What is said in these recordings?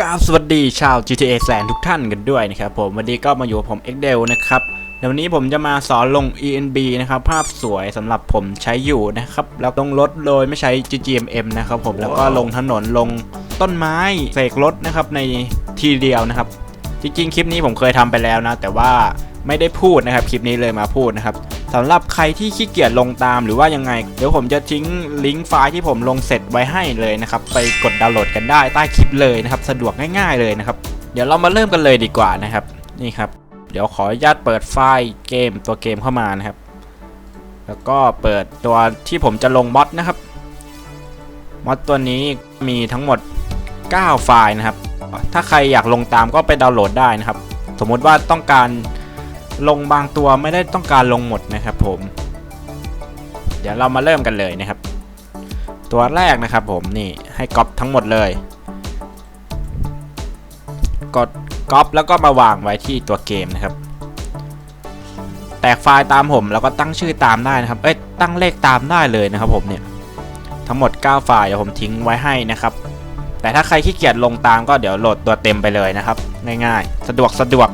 กราบสวัสดีชาว GTA แสนทุกท่านกันด้วยนะครับผมวันนี้ก็มาอยู่กับผม x d e l นะครับเดี๋ยววันนี้ผมจะมาสอนลง ENB นะครับ ภาพสวยสำหรับผมใช้อยู่นะครับ แล้วลงรถโดยไม่ใช้ GGMM นะครับผมแล้วก็ลงถนนลงต้นไม้เสกรถนะครับในทีเดียวนะครับ จริงๆคลิปนี้ผมเคยทำไปแล้วนะ แต่ว่าไม่ได้พูดนะครับคลิปนี้เลยมาพูดนะครับสำหรับใครที่ขี้เกียจลงตามหรือว่ายังไง เดี๋ยวผมจะทิ้งลิงก์ไฟล์ที่ผมลงเสร็จไว้ให้เลยนะครับ ไปกดดาวน์โหลดกันได้ใต้คลิปเลยนะครับ สะดวกง่ายๆเลยนะครับ เดี๋ยวเรามาเริ่มกันเลยดีกว่านะครับ นี่ครับ เดี๋ยวขออนุญาตเปิดไฟล์เกมตัวเกมเข้ามานะครับ แล้วก็เปิดตัวที่ผมจะลงมอดนะครับมอดตัวนี้มีทั้งหมด 9 ไฟล์นะครับ ถ้าใครอยากลงตามก็ไปดาวน์โหลดได้นะครับ สมมติว่าต้องการลงบางตัวไม่ได้ต้องการลงหมดนะครับผม เดี๋ยวเรามาเริ่มกันเลยนะครับ ตัวแรกนะครับผมนี่ให้ก๊อปทั้งหมดเลย กดก๊อปแล้วก็มาวางไว้ที่ตัวเกมนะครับ แตกไฟล์ตามผมแล้วก็ตั้งชื่อตามได้นะครับ เอ้ยตั้งเลขตามได้เลยนะครับผมเนี่ยทั้งหมด 9 ไฟล์เดี๋ยวผมทิ้งไว้ให้นะครับ แต่ถ้าใครขี้เกียจลงตามก็เดี๋ยวโหลดตัวเต็มไปเลยนะครับ ง่ายๆ สะดวกสะดวก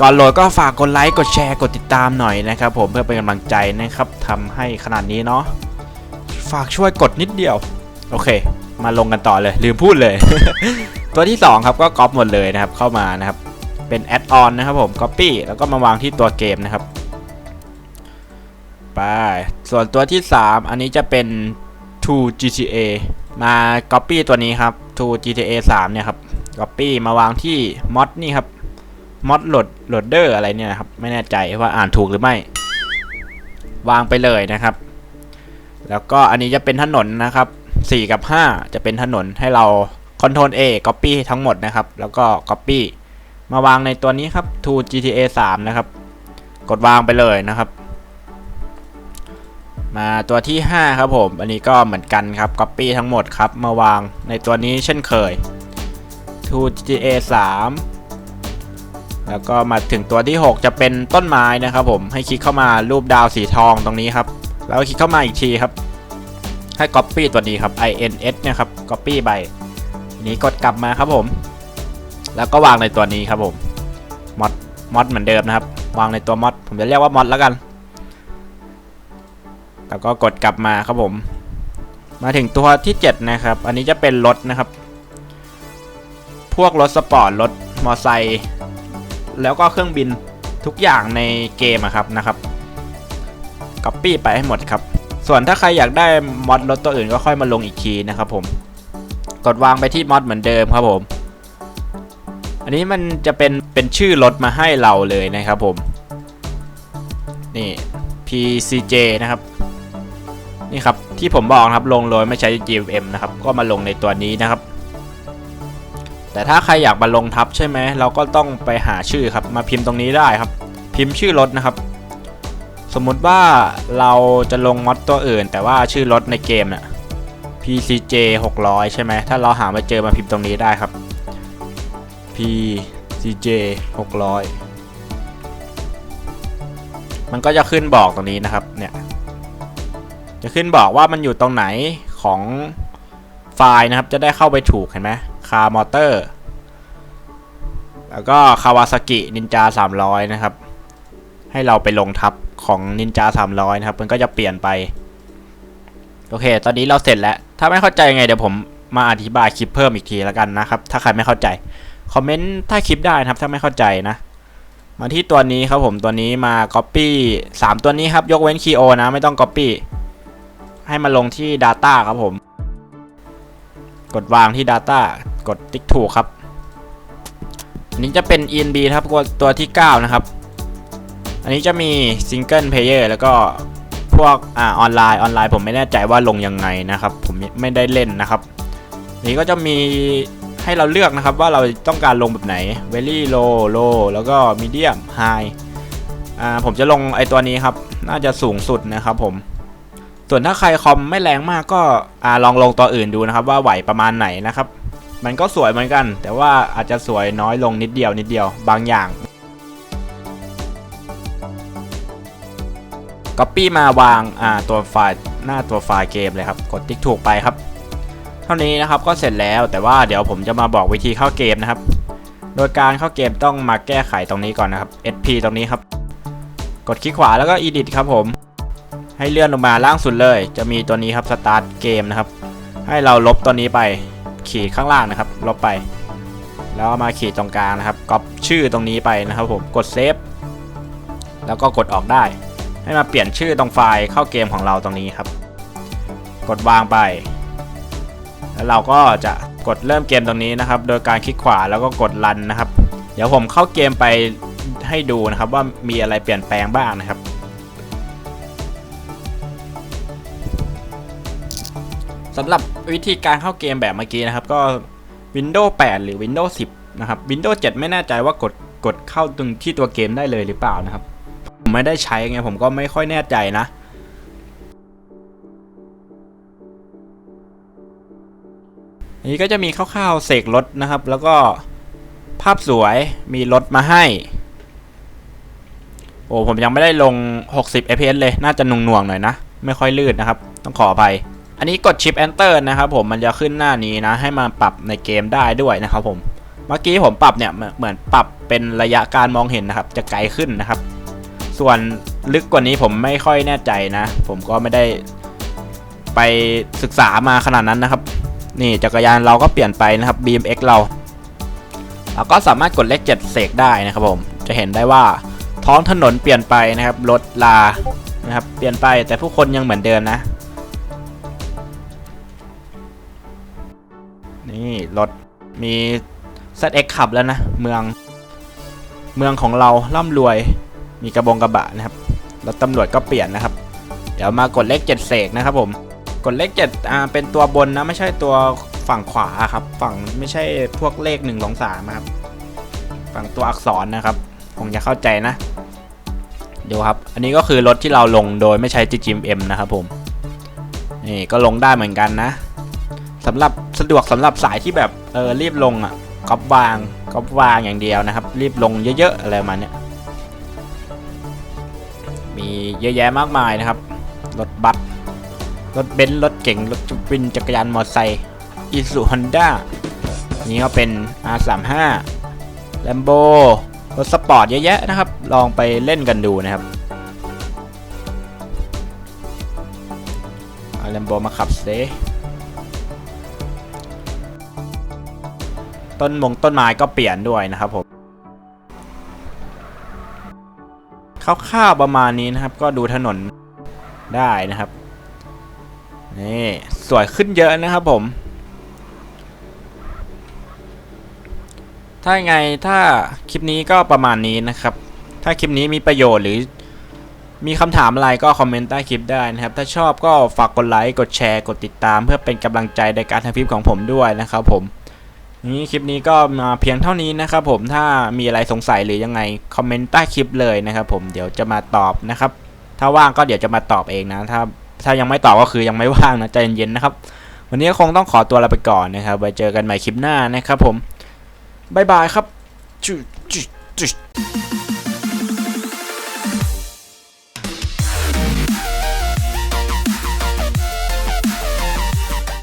ก่อนโหลดก็ฝากกดไลค์กดแชร์กดติดตามหน่อยนะครับ ผมเพื่อเป็นกำลังใจนะครับทำให้ขนาดนี้เนาะฝากช่วยกดนิดเดียว โอเค มาลงกันต่อเลยลืมพูดเลย ตัวที่ 2 ครับก็ก๊อปหมดเลยนะครับเข้ามานะครับ เป็นแอดออนนะครับผม Copy แล้วก็มาวางที่ตัวเกมนะครับไปส่วนตัวที่ 3 อันนี้จะเป็น2 GTA มา Copy ตัวนี้ครับ2 GTA 3 เนี่ยครับ Copy มาวางที่มอดนี่ครับมอดโหลดโหลดเดอร์อะไรเนี่ยนะครับ ไม่แน่ใจว่าอ่านถูกหรือไม่ วางไปเลยนะครับ แล้วก็อันนี้จะเป็นถนนนะครับ 4 กับ 5 จะเป็นถนนให้เรา Ctrl A Copy ทั้งหมดนะครับ แล้วก็ Copy มาวางในตัวนี้ครับ2 GTA 3 นะครับ กดวางไปเลยนะครับ มาตัวที่ 5 ครับผม อันนี้ก็เหมือนกันครับ Copy ทั้งหมดครับ มาวางในตัวนี้เช่นเคย 2 GTA 3 แล้วก็มาถึงตัวที่ 6 จะเป็นต้นไม้นะครับผมให้คลิกเข้ามารูปดาวสีทองตรงนี้ครับ แล้วคลิกเข้ามาอีกทีครับ ให้ Copy ตัวนี้ครับ ins เนี่ยครับ Copy ไปนี้กดกลับมาครับผม แล้วก็วางในตัวนี้ครับผมมอดมอดเหมือนเดิมนะครับ วางในตัวมอดผมจะเรียกว่ามอดแล้วกัน แล้วก็กดกลับมาครับผม มาถึงตัวที่ 7 นะครับ อันนี้จะเป็นรถนะครับ พวกรถสปอร์ต รถมอไซค์แล้วก็เครื่องบินทุกอย่างในเกมครับนะครับ Copy ไปให้หมดครับ ส่วนถ้าใครอยากได้มอดรถตัวอื่นก็ค่อยมาลงอีกทีนะครับผม กดวางไปที่มอดเหมือนเดิมครับผม อันนี้มันจะเป็นเป็นชื่อรถมาให้เราเลยนะครับผม นี่ PCJ นะครับ นี่ครับที่ผมบอกนะครับลงโดยไม่ใช้ GM นะครับก็มาลงในตัวนี้นะครับ แต่ถ้าใครอยากมาลงทับใช่ไหมเราก็ต้องไปหาชื่อครับมาพิมพ์ตรงนี้ได้ครับ พิมพ์ชื่อรถนะครับ สมมุติว่าเราจะลงมอดตัวอื่น แต่ว่าชื่อรถในเกมน่ะ PCJ 600 ใช่ไหมถ้าเราหาม่เจอมาพิมพ์ตรงนี้ได้ครับ PCJ 600 มันก็จะขึ้นบอกตรงนี้นะครับเนี่ย จะขึ้นบอกว่ามันอยู่ตรงไหนของไฟล์นะครับ จะได้เข้าไปถูกเห็นไหมคาร์มอเตอร์ แล้วก็คาวาซากินินจา300 นะครับ ให้เราไปลงทับของนินจา300 นะครับ มันก็จะเปลี่ยนไป โอเค ตอนนี้เราเสร็จแล้ว ถ้าไม่เข้าใจไงเดี๋ยวผมมาอธิบายคลิปเพิ่มอีกทีแล้วกันนะครับ ถ้าใครไม่เข้าใจ คอมเมนต์ใต้คลิปได้นะครับ ถ้าไม่เข้าใจนะ มาที่ตัวนี้ครับผม ตัวนี้มา Copy 3 ตัวนี้ครับ ยกเว้น Key O นะ ไม่ต้อง Copy ให้มาลงที่ Data ครับผม กดวางที่ Data กดติ๊กถูกครับอันนี้จะเป็น ENB ครับตัวที่ 9 นะครับ อันนี้จะมี Single Player แล้วก็พวกอ่าออนไลน์ออนไลน์ผมไม่แน่ใจว่าลงยังไงนะครับ ผมไม่ได้เล่นนะครับ นี้ก็จะมีให้เราเลือกนะครับว่าเราต้องการลงแบบไหน very low low แล้วก็ medium high อ่าผมจะลงไอตัวนี้ครับ น่าจะสูงสุดนะครับผม ส่วนถ้าใครคอมไม่แรงมากก็อลองลงตัวอื่นดูนะครับ ว่าไหวประมาณไหนนะครับ มันก็สวยเหมือนกัน แต่ว่าอาจจะสวยน้อยลงนิดเดียวนิดเดียวบางอย่าง Copy มาวางาตัวไฟล์หน้าตัวไฟล์เกมเลยครับ กดติ๊กถูกไปครับ เท่านี้นะครับก็เสร็จแล้วแต่ว่าเดี๋ยวผมจะมาบอกวิธีเข้าเกมนะครับ โดยการเข้าเกมต้องมาแก้ไขตรงนี้ก่อนนะครับ SP ตรงนี้ครับ กดคลิกขวาแล้วก็ Edit ครับผม ให้เลื่อนลงมาล่างสุดเลย จะมีตัวนี้ครับ Start เกมนะครับ ให้เราลบตัวนี้ไปขีดข้างล่างนะครับ ลบไป แล้วมาขีดตรงกลางนะครับก๊อปชื่อตรงนี้ไปนะครับผมกดเซฟแล้วก็กดออกได้ ให้มาเปลี่ยนชื่อตรงไฟล์เข้าเกมของเราตรงนี้ครับ กดวางไป แล้วเราก็จะกดเริ่มเกมตรงนี้นะครับ โดยการคลิกขวาแล้วก็กดรันนะครับ เดี๋ยวผมเข้าเกมไปให้ดูนะครับว่ามีอะไรเปลี่ยนแปลงบ้างนะครับ สำหรับวิธีการเข้าเกมแบบเมื่อกี้นะครับก็ Windows 8 หรือ Windows 10 นะครับ Windows 7 ไม่แน่ใจว่ากดกดเข้าตรงที่ตัวเกมได้เลยหรือเปล่านะครับ ผมไม่ได้ใช้ไงผมก็ไม่ค่อยแน่ใจนะอันนี้ก็จะมีคร่าวๆเสกรถนะครับ แล้วก็ภาพสวยมีรถมาให้โอ้ผมยังไม่ได้ลง 60 fps เลย น่าจะหน่วงๆหน่อยนะ ไม่ค่อยลื่นนะครับ ต้องขออภัย อันนี้กด Shift Enter นะครับผมมันจะขึ้นหน้านี้นะ ให้มาปรับในเกมได้ด้วยนะครับผม เมื่อกี้ผมปรับเนี่ยเหมือนเหมือนปรับเป็นระยะการมองเห็นนะครับ จะไกลขึ้นนะครับ ส่วนลึกกว่านี้ผมไม่ค่อยแน่ใจนะ ผมก็ไม่ได้ไปศึกษามาขนาดนั้นนะครับ นี่จักรยานเราก็เปลี่ยนไปนะครับ BMX เราเราก็สามารถกดเลข7เสกได้นะครับผม จะเห็นได้ว่าท้องถนนเปลี่ยนไปนะครับ รถลานะครับ เปลี่ยนไปแต่ผู้คนยังเหมือนเดิมนะ รถมี ZX ขับแล้วนะ เมือง เมืองของเราร่ำรวย มีกระบงกระบะนะครับรถตำรวจก็เปลี่ยนนะครับ เดี๋ยวมากดเลข7เสกนะครับผมกดเลข7อ่าเป็นตัวบนนะไม่ใช่ตัวฝั่งขวาครับฝั่งไม่ใช่พวกเลข1 2 3ครับฝั่งตัวอักษรนะครับคงจะเข้าใจนะดูครับ อันนี้ก็คือรถที่เราลงโดยไม่ใช้ GGM นะครับผม นี่ก็ลงได้เหมือนกันนะสำหรับ สะดวกสำหรับสายที่แบบเออรีบลงอะก๊อปวางก๊อปวางอย่างเดียวนะครับ รีบลงเยอะๆอะไรมาเนี้ยมีเยอะแยะมากมายนะครับ รถบัสรถเบนซ์รถเก๋งรถจุวินจักรยานมอเตอร์ไซค์อีซูฮอนด้านี่ก็เป็น R35 Lambo รถสปอร์ตเยอะแยะนะครับ ลองไปเล่นกันดูนะครับเอา Lambo มาขับเซ ต้นมงต้นไม้ก็เปลี่ยนด้วยนะครับผมคร่าวๆประมาณนี้นะครับ ก็ดูถนนได้นะครับนี่สวยขึ้นเยอะนะครับผม ถ้าไงถ้าคลิปนี้ก็ประมาณนี้นะครับ ถ้าคลิปนี้มีประโยชน์หรือมีคำถามอะไรก็คอมเมนต์ใต้คลิปได้นะครับ ถ้าชอบก็ฝากกดไลค์ กดแชร์ กดติดตาม เพื่อเป็นกำลังใจในการทำคลิปของผมด้วยนะครับผม นี้คลิปนี้ก็มาเพียงเท่านี้นะครับผมถ้ามีอะไรสงสัยหรือยังไงคอมเมนต์ใต้คลิปเลยนะครับผมเดี๋ยวจะมาตอบนะครับ ถ้าว่างก็เดี๋ยวจะมาตอบเองนะ ถ้าถ้ายังไม่ตอบก็คือยังไม่ว่างนะใจเย็นๆนะครับ วันนี้คงต้องขอตัวลาไปก่อนนะครับไว้เจอกันใหม่คลิปหน้านะครับผมบายบายครับจุจุจุ